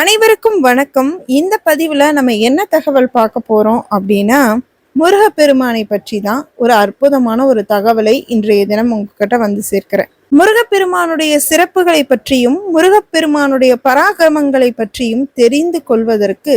அனைவருக்கும் வணக்கம். இந்த பதிவில் நம்ம என்ன தகவல் பார்க்க போகிறோம் அப்படின்னா முருகப்பெருமானை பற்றி தான் ஒரு அற்புதமான ஒரு தகவலை இன்றைய தினம் உங்ககிட்ட வந்து சேர்க்கிறேன். முருகப்பெருமானுடைய சிறப்புகளை பற்றியும் முருகப்பெருமானுடைய பராக்கிரமங்களை பற்றியும் தெரிந்து கொள்வதற்கு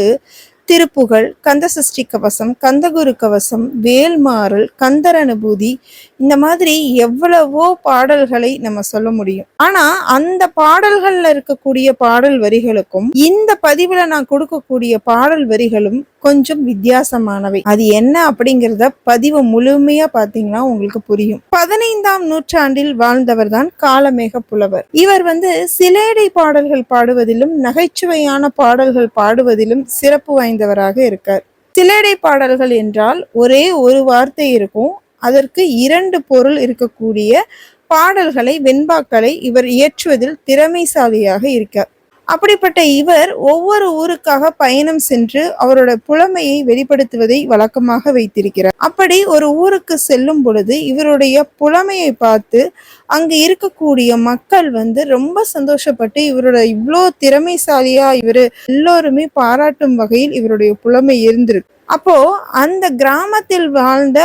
திருப்புகழ் கந்தசஷ்டி கவசம் கந்தகுரு கவசம் வேல்மாறல் கந்தர் அனுபூதி இந்த மாதிரி எவ்வளவோ பாடல்களை நம்ம சொல்ல முடியும். ஆனா அந்த பாடல்கள்ல இருக்கக்கூடிய பாடல் வரிகளுக்கும் இந்த பதிவுல நான் கொடுக்கக்கூடிய பாடல் வரிகளும் கொஞ்சம் வித்தியாசமானவை. அது என்ன அப்படிங்கிறத பதிவு முழுமையா பாத்தீங்கன்னா உங்களுக்கு புரியும். பதினைந்தாம் நூற்றாண்டில் வாழ்ந்தவர் தான் காலமேக புலவர். இவர் வந்து சிலேடை பாடல்கள் பாடுவதிலும் நகைச்சுவையான பாடல்கள் பாடுவதிலும் சிறப்பு வாய்ந்தவராக இருக்கார். சிலேடை பாடல்கள் என்றால் ஒரே ஒரு வார்த்தை இருக்கும். அதற்கு இரண்டு பொருள் இருக்கக்கூடிய பாடல்களை வெண்பாக்களை இவர் இயற்றுவதில் திறமைசாலியாக இருக்கார். அப்படிப்பட்ட இவர் ஒவ்வொரு ஊருக்காக பயணம் சென்று அவரோட புலமையை வெளிப்படுத்துவதை வழக்கமாக வைத்திருக்கிறார். அப்படி ஒரு ஊருக்கு செல்லும் பொழுது இவருடைய புலமையை பார்த்து அங்கு இருக்கக்கூடிய மக்கள் வந்து ரொம்ப சந்தோஷப்பட்டு இவரோட இவ்வளோ திறமைசாலியா இவர் எல்லோருமே பாராட்டும் வகையில் இவருடைய புலமை இருந்திருக்கு. அப்போ அந்த கிராமத்தில் வாழ்ந்த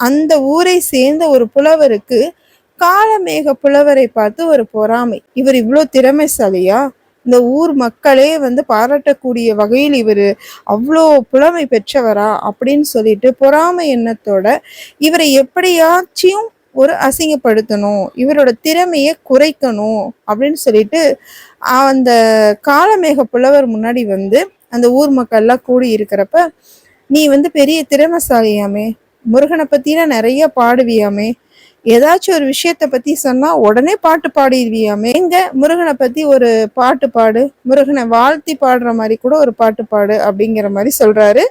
அந்த ஊரை சேர்ந்த ஒரு புலவருக்கு காலமேக புலவரை பார்த்து ஒரு பொறாமை. இவர் இவ்வளோ திறமைசாலியா? இந்த ஊர் மக்களே வந்து பாராட்டக்கூடிய வகையில் இவர் அவ்வளோ புலமை பெற்றவரா அப்படின்னு சொல்லிட்டு பொறாமை எண்ணத்தோட இவரை எப்படியாச்சும் ஒரு அசிங்கப்படுத்தணும் இவரோட திறமையை குறைக்கணும் அப்படின்னு சொல்லிட்டு அந்த காலமேக புலவர் முன்னாடி வந்து அந்த ஊர் மக்கள்லாம் கூடி இருக்கிறப்ப நீ வந்து பெரிய திறமைசாலியாமே முருகனை பற்றினா நிறைய பாடுவியாமே ஏதாச்சும் ஒரு விஷயத்த பத்தி சொன்னா உடனே பாட்டு பாடிடுவியாமே. எங்க முருகனை பத்தி ஒரு பாட்டு பாடு முருகனை வாழ்த்தி பாடுற மாதிரி கூட ஒரு பாட்டு பாடு அப்படிங்கிற மாதிரி சொல்றாரு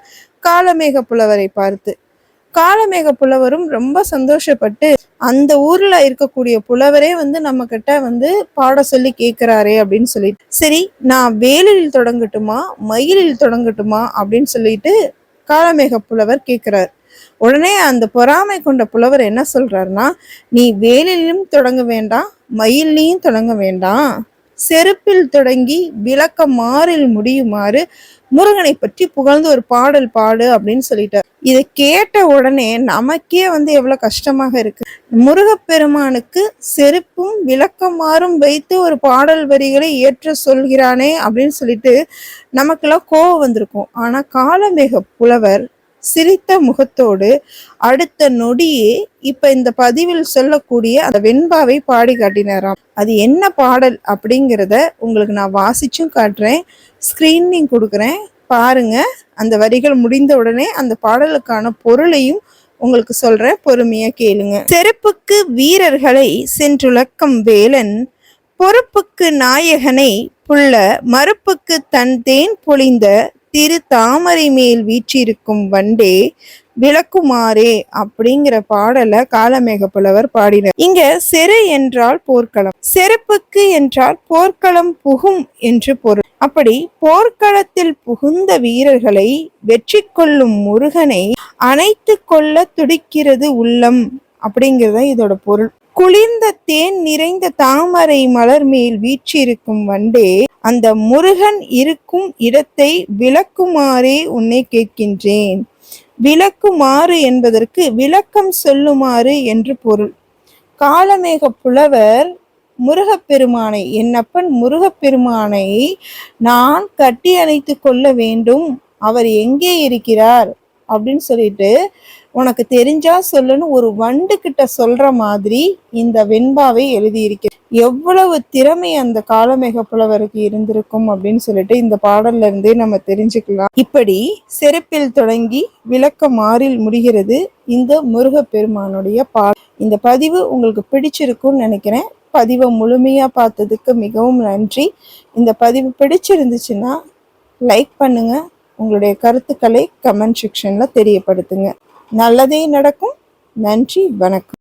காலமேக புலவரை பார்த்து. காலமேக புலவரும் ரொம்ப சந்தோஷப்பட்டு அந்த ஊர்ல இருக்கக்கூடிய புலவரே வந்து நம்ம கிட்ட வந்து பாட சொல்லி கேட்கிறாரே அப்படின்னு சொல்லிட்டு சரி நான் வேலில் தொடங்கட்டுமா மயிலில் தொடங்கட்டுமா அப்படின்னு சொல்லிட்டு காலமேக புலவர் கேட்கிறார் உடனே அந்த பொறாமை கொண்ட புலவர் என்ன சொல்றாருன்னா நீ வேலிலும் தொடங்க வேண்டாம் மயிலையும் தொடங்க வேண்டாம் செருப்பில் தொடங்கி விளக்க மாறில் முடியுமாறு முருகனை பற்றி புகழ்ந்து ஒரு பாடல் பாடு அப்படின்னு சொல்லிட்டார். இதை கேட்ட உடனே நமக்கே வந்து எவ்வளவு கஷ்டமாக இருக்கு. முருகப்பெருமானுக்கு செருப்பும் விளக்கமாறும் வைத்து ஒரு பாடல் வரிகளை ஏற்ற சொல்கிறானே அப்படின்னு சொல்லிட்டு நமக்கெல்லாம் கோவம் வந்திருக்கும். ஆனா காலமேக புலவர் சிரித்த முகத்தோடு அடுத்த நொடியே இப்ப இந்த பதிவில் சொல்லக்கூடிய அந்த வெண்பாவை பாடி காட்டினாராம். அது என்ன பாடல் அப்படிங்கிறத உங்களுக்கு நான் வாசிச்சும் காட்டுறேன். ஸ்கிரீனிங் கொடுக்குறேன். பாருங்க. அந்த வரிகள் முடிந்த உடனே அந்த பாடலுக்கான பொருளையும் உங்களுக்கு சொல்றேன். பொறுமையா கேளுங்க. செருப்புக்கு வீரர்களை சென்றுலக்கம் வேலன் பொறுப்புக்கு நாயகனை புள்ள மறுப்புக்கு தன் தேன் பொழிந்த திரு தாமரை மேல் வீற்றிருக்கும் வண்டே விளக்குமாறே அப்படிங்கிற பாடலை காலமேக புலவர் பாடினார். இங்க செரு என்றால் போர்க்களம் செருப்புக்கு என்றால் போர்க்களம் புகும் என்று பொருள். அப்படி போர்க்களத்தில் புகுந்த வீரர்களை வெற்றி கொள்ளும் முருகனை அணைத்து கொள்ள துடிக்கிறது உள்ளம் அப்படிங்கிறத இதோட பொருள். குளிர்ந்த தேன் நிறைந்த தாமரை மலர் மேல் வீற்றிருக்கும் வண்டே அந்த முருகன் இருக்கும் இடத்தை விளக்குமாறே உன்னை கேட்கின்றேன். விளக்குமாறு என்பதற்கு விளக்கம் சொல்லுமாறு என்று பொருள். காலமேக புலவர் முருகப்பெருமானை என்னப்பன் முருகப்பெருமானை நான் கட்டி அணைத்து கொள்ள வேண்டும். அவர் எங்கே இருக்கிறார்? அப்படின்னு சொல்லிட்டு உனக்கு தெரிஞ்சா சொல்லுன்னு ஒரு வண்டு கிட்ட சொல்ற மாதிரி இந்த வெண்பாவை எழுதியிருக்க எவ்வளவு திறமை அந்த காலமேக புலவருக்கு இருந்திருக்கும் அப்படின்னு சொல்லிட்டு இந்த பாடல்ல இருந்தே நம்ம தெரிஞ்சுக்கலாம். இப்படி செருப்பில் தொடங்கி விளக்க மாறில் முடிகிறது இந்த முருகப்பெருமானுடைய பா இந்த பதிவு உங்களுக்கு பிடிச்சிருக்கும்னு நினைக்கிறேன். பதிவை முழுமையா பார்த்ததுக்கு மிகவும் நன்றி. இந்த பதிவு பிடிச்சிருந்துச்சுன்னா லைக் பண்ணுங்க. உங்களுடைய கருத்துக்களை கமெண்ட் செக்ஷனில் தெரியப்படுத்துங்க. நல்லதே நடக்கும். நன்றி வணக்கம்.